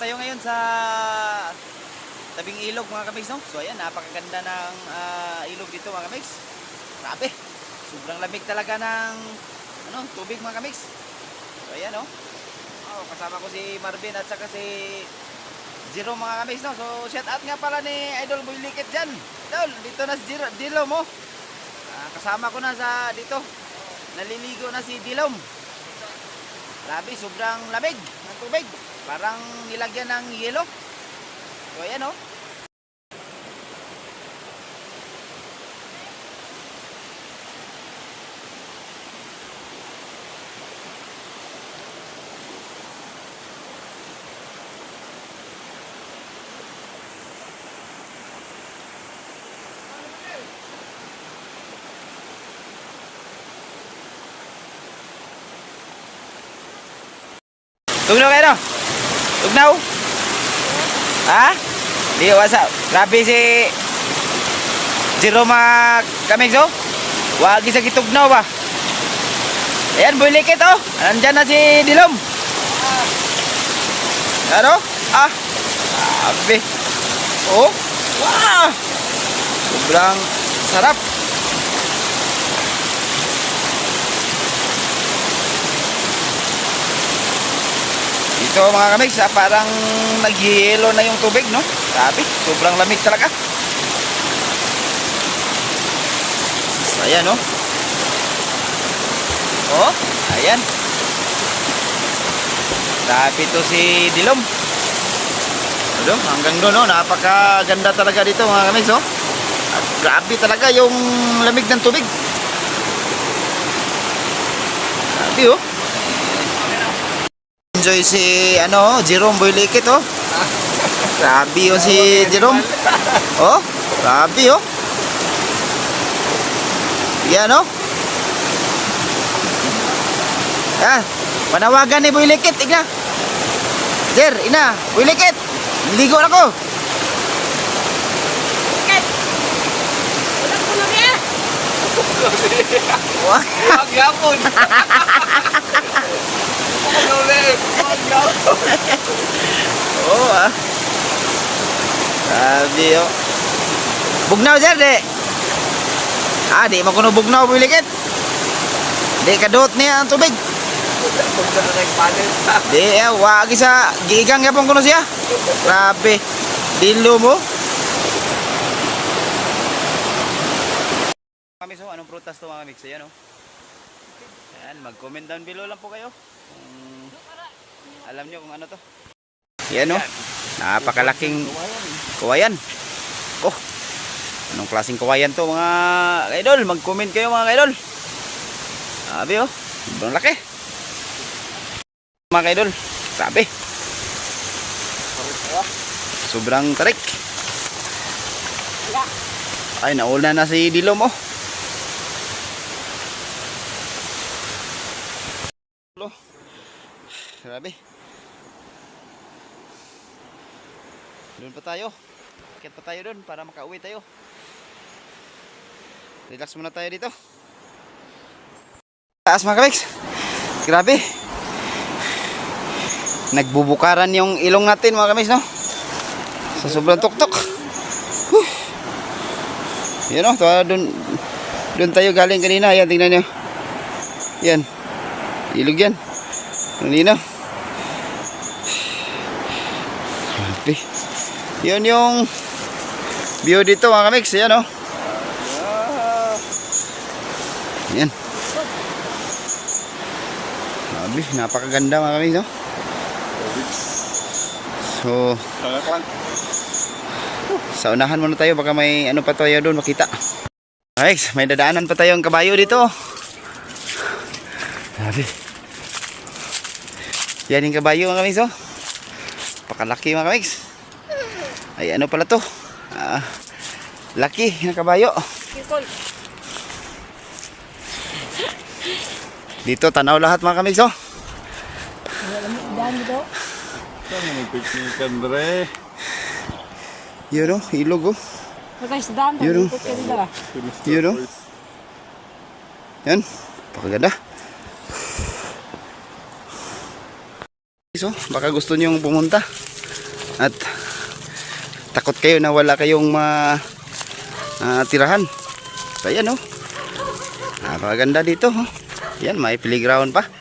Tayo ngayon sa tabing ilog mga kamigs, no? So ayan, napakaganda ng ah, ilog dito mga kamigs. Grabe, sobrang lamig talaga ng ano, tubig mga kamigs. So ayan, no? Oh, kasama ko si Marvin at saka si Zero mga kamigs, no? So shout out nga pala ni Idol Boy Likit dyan. Idol, dito na si Zero, Dilom, mo. kasama ko na sa dito. Naliligo na si Dilom. Grabe, sobrang lamig ng tubig. Parang nilagyan ng yelo. So ayan oh. Tugnaw kayo no? Tugnaw? Ha? Di wasa. Grabe si Jeroma Kamigso. Wag isa kitugnaw ba? Ayan, boy likit oh. Nandyan na si Dilom. Ano? Ah. Grabe. Oh. Wow. Sobrang sarap. Ito mga kamig, sa parang nagyelo na yung tubig, no? Grabe, sobrang lamig talaga. So, ayan, no? Oh, ayan. Grabe to si Dilom. Ano, hanggang doon, no? Napakaganda talaga dito mga kamig, so. At grabe talaga yung lamig ng tubig. Grabe, oh. Enjoy si ano, Jerome Boy Likit oh. Grabe oh si Jerome. Oh, grabe oh. Yan oh. Ah, panawagan ni Boy Likit, ina. Jer, ina, Boy Likit. Ligo na ko. Wag yapon. Wag yapon. oh ah. Grabe oh. Bugnaw Jer, de. Ah, di mo kuno bugnaw Boy Likit. Di kadot niya ang tubig. Di, eh, wag isa. Gigang yapon ko na siya. Grabe. Dilo mo. Kami so, anong prutas to mga mix? Ayan, oh. Ayan, mag-comment down below lang po kayo. Kung alam nyo kung ano to. Yan, oh. Napakalaking kawayan. Oh. Anong klaseng kawayan to mga idol? Mag-comment kayo mga idol. Sabi, oh. Sobrang laki. Mga idol. Sabi. Sobrang tarik. Ay, nauna na si Dilom oh. Grabe. Doon pa tayo. Akit pa tayo doon para makauwi tayo. Relax muna tayo dito. Taas mga kabiks. Grabe. Nagbubukaran yung ilong natin mga kamis, no? Sa sobrang tuktok. Whew. Yan o, doon, doon tayo galing kanina. Yan, tingnan nyo. Yan. Ilog yan. Ang linaw. Grabe. Yan yung view dito mga kamix. Yan o. Oh. Yan. Grabe, napakaganda mga kamix, no? So, Tagak lang. sa unahan muna tayo baka may ano pa tayo doon makita. Alex, may dadaanan pa tayong kabayo dito. Grabe. Yan yung kabayo mga kamigs oh. Pakalaki mga kamigs. Ay ano pala to? Ah, laki ng kabayo. Dito tanaw lahat mga kamigs oh. Yun oh, ilog oh. Daan. Yun, oh. Yun, oh. Yan, pakaganda. So, baka gusto niyong pumunta. At takot kayo na wala kayong ma ah, tirahan. So ayan oh. Napakaganda dito oh. Yan, may playground pa.